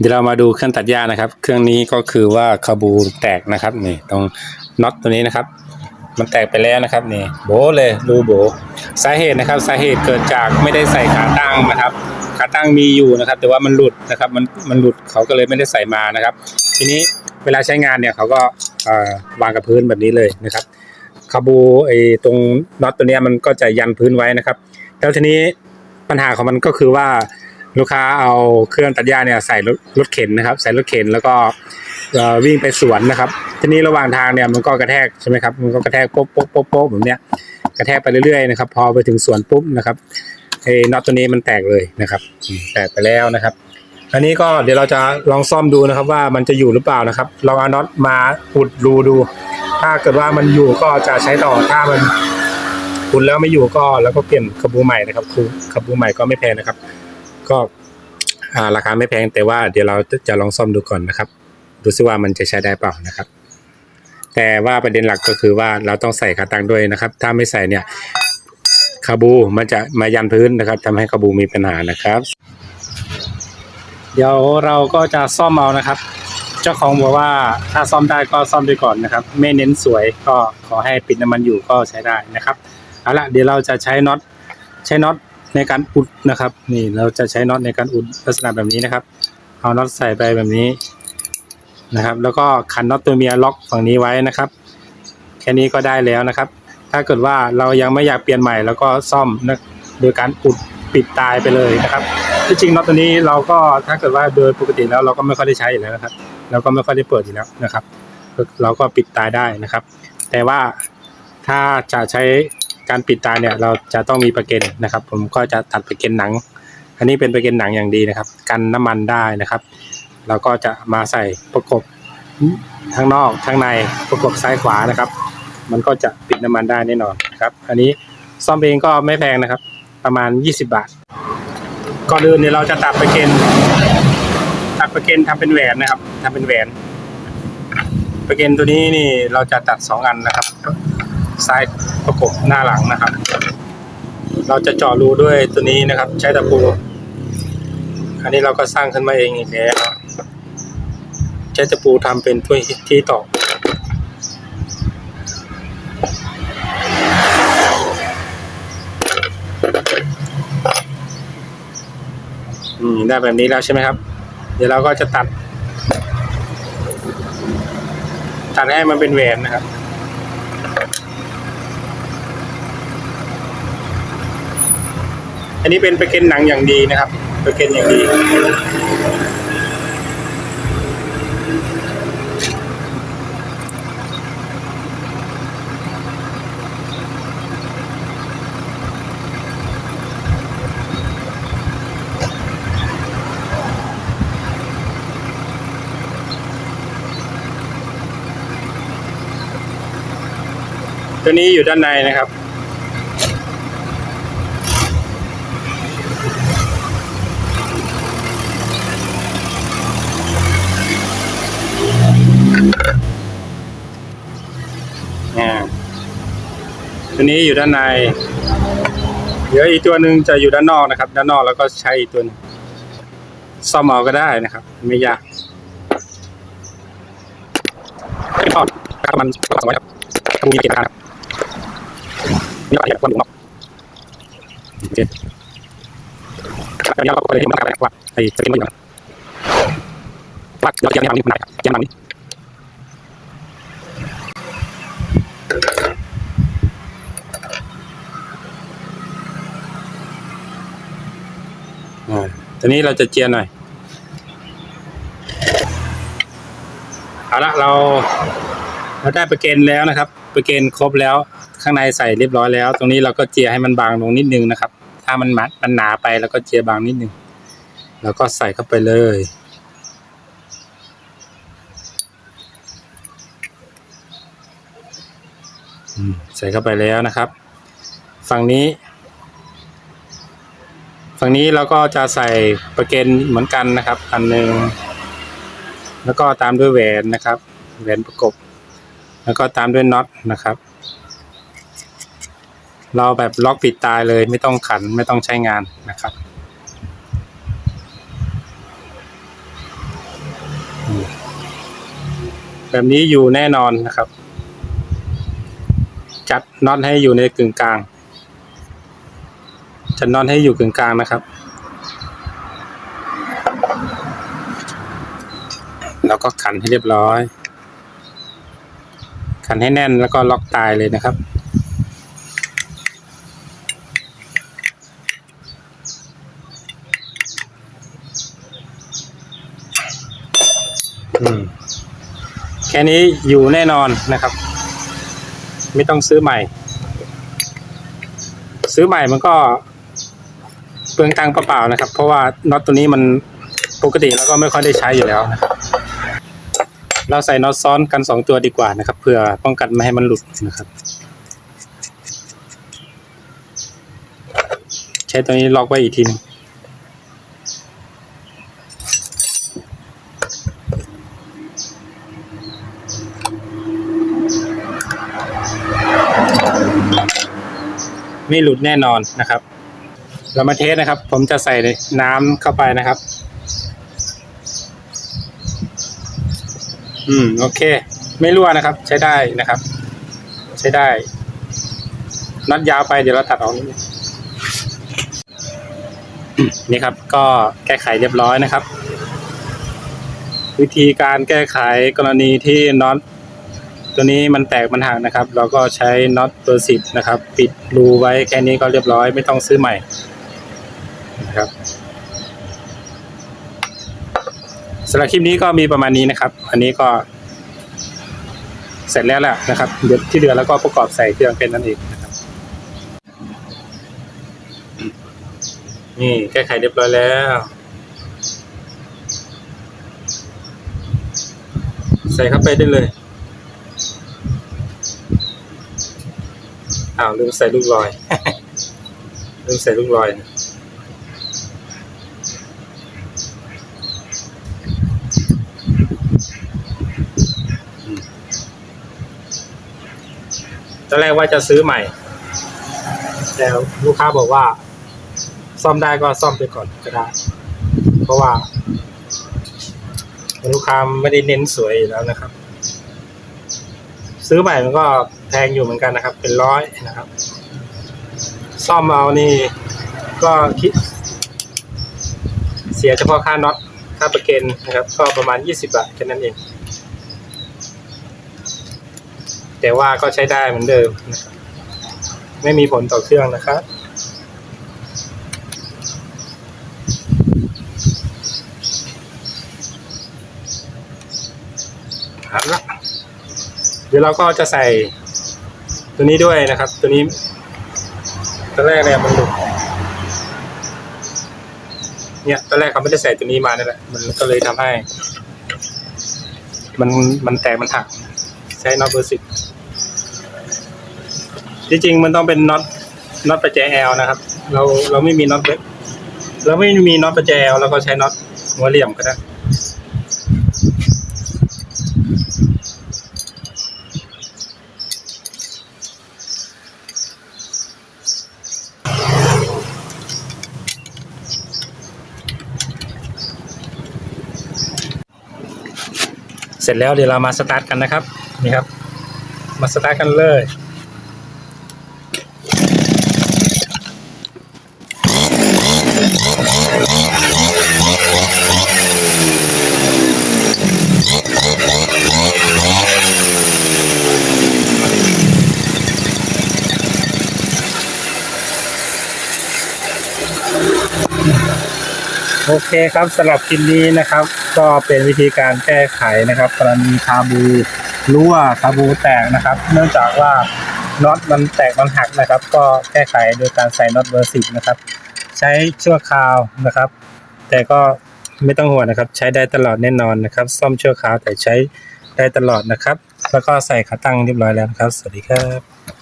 เดี๋ยวเรามาดูเครื่องตัดหญ้านะครับ เครื่องนี้ก็คือว่าคาบูแตกนะครับนี่ตรงน็อตตัวนี้นะครับ มันแตกไปแล้วนะครับนี่โบเลยรูโบสาเหตุนะครับสาเหตุเกิดจากไม่ได้ใส่ขาตั้งนะครับขาตั้งมีอยู่นะครับ แต่ว่ามันหลุดนะครับมันมันหลุดเขาก็เลยไม่ได้ใส่มานะครับ ทีนี้เวลาใช้งานเนี่ยเขาก็วางกับพื้นแบบนี้เลยนะครับคาบูไอ้ตรงน็อตตัวนี้มันก็จะยันพื้นไว้นะครับ แล้วทีนี้ปัญหาของมันก็คือว่า ลูกค้าเอาเครื่องตัดหญ้าเนี่ยใส่รถรถเข็นนะครับ ใส่รถเข็นแล้วก็วิ่งไปสวนนะครับ ทีนี้ระหว่างทางเนี่ยมันก็กระแทกใช่ไหมครับมันก็กระแทกโป๊ะโป๊ะโป๊ะโป๊ะแบบเนี้ยกระแทกไปเรื่อยๆนะครับ พอไปถึงสวนปุ๊บนะครับไอ้น็อตตัวนี้มันแตกเลยนะครับ แตกไปแล้วนะครับ อันนี้ก็เดี๋ยวเราจะลองซ่อมดูนะครับ ว่ามันจะอยู่หรือเปล่านะครับลองเอาน็อตมาอุดรูดู ถ้าเกิดว่ามันอยู่ก็จะใช้ต่อถ้ามันอุดแล้วไม่อยู่ก็แล้วก็เปลี่ยนคาบูใหม่นะครับคือคาบูใหม่ก็ไม่แพงนะครับ ก็ราคาไม่แพงแต่ว่าเดี๋ยวเราจะลองซ่อมดูก่อนนะครับ ดูซิว่ามันจะใช้ได้เปล่านะครับ แต่ว่าประเด็นหลักก็คือว่าเราต้องใส่ขาตั้งด้วยนะครับ ถ้าไม่ใส่เนี่ยคาบูมันจะมายันพื้นนะครับทำให้คาบูมีปัญหานะครับ เดี๋ยวเราก็จะซ่อมเอานะครับ เจ้าของบอกว่าถ้าซ่อมได้ก็ซ่อมไปก่อนนะครับ ไม่เน้นสวยก็ขอให้ปิดน้ำมันอยู่ก็ใช้ได้นะครับเอาละเดี๋ยวเราจะใช้น็อตใช้น็อต ในการอุดนะครับ นี่เราจะใช้น็อตในการอุดลักษณะแบบนี้นะครับ เอาน็อตใส่ไปแบบนี้นะครับ แล้วก็ขันน็อตตัวเมียล็อกฝั่งนี้ไว้นะครับ แค่นี้ก็ได้แล้วนะครับ ถ้าเกิดว่าเรายังไม่อยากเปลี่ยนใหม่แล้วก็ซ่อมนะโดยการอุดปิดตายไปเลยนะครับที่จริงน็อตตัวนี้เราก็ถ้าเกิดว่าโดยปกติแล้วเราก็ไม่ค่อยได้ใช้อยู่แล้วนะครับเราก็ไม่ค่อยได้เปิดอยู่แล้วนะครับ เราก็ปิดตายได้นะครับ แต่ว่าถ้าจะใช้ การปิดตาเนี่ยเราจะต้องมีประเก็นนะครับ ผมก็จะตัดประเก็นหนัง อันนี้เป็นประเก็นหนังอย่างดีนะครับ กันน้ำมันได้นะครับเราก็จะมาใส่ประกบทั้งนอกทั้งในประกบซ้ายขวานะครับ มันก็จะปิดน้ำมันได้แน่นอนครับ อันนี้ซ่อมเองก็ไม่แพงนะครับ ประมาณ 20 บาทก่อนอื่นเนี่ยเราจะตัดประเก็นตัดประเก็นทำเป็นแหวนนะครับทำเป็นแหวน ประเก็นตัวนี้นี่เราจะตัดสองอันนะครับ ซ้ายประกบหน้าหลังนะครับ เราจะเจาะรูด้วยตัวนี้นะครับ ใช้ตะปู อันนี้เราก็สร้างขึ้นมาเองอีกแล้วใช้ตะปูทำเป็นถ้วยที่ตอกอืมได้แบบนี้แล้วใช่ไหมครับ เดี๋ยวเราก็จะตัด ตัดให้มันเป็นแหวนนะครับ อันนี้เป็นประเก็นหนังอย่างดีนะครับประเก็นอย่างดีตัวนี้อยู่ด้านในนะครับ ตัวนี้อยู่ด้านใน เดี๋ยวอีกตัวหนึ่งจะอยู่ด้านนอกนะครับ ด้านนอกแล้วก็ใช้อีกตัวนึงซ่อมเอาก็ได้นะครับ ไม่ยากไม่ทอดครับมันสองร้อยครับมีเกียรติครับนี่เราเห็นความหมุนออกเจ็ดตอนนี้เราก็เลยเห็นมันกลายว่าไอ้สกินมันอยู่ว่าเราจะยังไม่ทำนี่มันไหนยังทำนี่ อ่า ตอนนี้เราจะเจียนหน่อย เอาละเราเราได้ประเกนแล้วนะครับ ประเกนครบแล้ว ข้างในใส่เรียบร้อยแล้ว ตรงนี้เราก็เจียให้มันบางลงนิดนึงนะครับ ถ้ามันมัดมันหนาไปแล้วก็เจียบางนิดนึง แล้วก็ใส่เข้าไปเลยใส่เข้าไปแล้วนะครับ ฝั่งนี้ ฝั่งนี้เราก็จะใส่ประเกนเหมือนกันนะครับ อันหนึ่งแล้วก็ตามด้วยแหวนนะครับ แหวนประกบ แล้วก็ตามด้วยน็อตนะครับ เราแบบล็อกปิดตายเลยไม่ต้องขันไม่ต้องใช้งานนะครับแบบนี้อยู่แน่นอนนะครับ จัดน็อตให้อยู่ในกึ่งกลาง จัดน็อตให้อยู่กึ่งกลางนะครับ แล้วก็ขันให้เรียบร้อย ขันให้แน่นแล้วก็ล็อกตายเลยนะครับแค่นี้อยู่แน่นอนนะครับ ไม่ต้องซื้อใหม่ ซื้อใหม่มันก็ ลืองตังค์เปล่าๆนะครับ เพราะว่าน็อตตัวนี้มันปกติแล้วก็ไม่ค่อยได้ใช้อยู่แล้วนะครับเราใส่น็อตซ้อนกันสองตัวดีกว่านะครับ เพื่อป้องกันไม่ให้มันหลุดนะครับ ใช้ตัวนี้ล็อกไว้อีกทีหนึงไม่หลุดแน่นอนนะครับ เรามาเทสนะครับ ผมจะใส่น้ำเข้าไปนะครับ อืม โอเค ไม่รั่วนะครับ ใช้ได้นะครับ ใช้ได้น็อตยาวไปเดี๋ยวเราตัดออกนิดนึงนี่ครับ ก็แก้ไขเรียบร้อยนะครับ วิธีการแก้ไขกรณีที่น็อตตัวนี้มันแตกมันหักนะครับ เราก็ใช้น็อตตัวสิบนะครับ ปิดรูไว้แค่นี้ก็เรียบร้อยไม่ต้องซื้อใหม่ นะครับสำหรับคลิปนี้ก็มีประมาณนี้นะครับ อันนี้ก็ เสร็จแล้วแหละนะครับเดี๋ยวที่เหลือแล้วก็ประกอบใส่เครื่องเป็นนั่นเองนะครับนี่แก้ไขเรียบร้อยแล้วใส่เข้าไปได้เลย อ้าวลืมใส่ลูกลอยลืมใส่ลูกลอยนะ ตอนแรกว่าจะซื้อใหม่ แต่ลูกค้าบอกว่า ซ่อมได้ก็ซ่อมไปก่อนก็ได้ เพราะว่า ลูกค้าไม่ได้เน้นสวยแล้วนะครับ ซื้อใหม่มันก็แพงอยู่เหมือนกันนะครับ เป็นร้อยนะครับ ซ่อมเอานี่ก็คิด เสียเฉพาะค่าน็อตค่าประกันนะครับ ก็ประมาณยี่สิบาทแค่นั้นเอง แต่ว่าก็ใช้ได้เหมือนเดิมนะครับไม่มีผลต่อเครื่องนะครับเอาละเดี๋ยวเราก็จะใส่ตัวนี้ด้วยนะครับ ตัวนี้ตอนแรกเนี่ยมันหลุดเนี่ยตอนแรกเขาไม่ได้ใส่ตัวนี้มานี่แหละมันก็เลยทำให้ มันมันแตกมันหัก ใช้นอตเบอร์สิบ จริงๆมันต้องเป็นน็อตน็อตประแจแอลนะครับ เราเราไม่มีน็อตเราไม่มีน็อตประแจแอลเราก็ใช้น็อตหัวเหลี่ยมก็ได้เสร็จแล้วเดี๋ยวเรามาสตาร์ทกันนะครับนี่ครับ มาสตาร์ทกันเลย โอเคครับสำหรับคลิปนี้นะครับ ก็เป็นวิธีการแก้ไขนะครับกรณีคาบูรั่วคาบูแตกนะครับ เนื่องจากว่าน็อตมันแตกมันหักนะครับ ก็แก้ไขโดยการใส่น็อตเบอร์สิบนะครับ ใช้ชั่วคราวนะครับ แต่ก็ไม่ต้องห่วงนะครับ ใช้ได้ตลอดแน่นอนนะครับ ซ่อมชั่วคราวแต่ใช้ได้ตลอดนะครับ แล้วก็ใส่ขาตั้งเรียบร้อยแล้วครับ สวัสดีครับ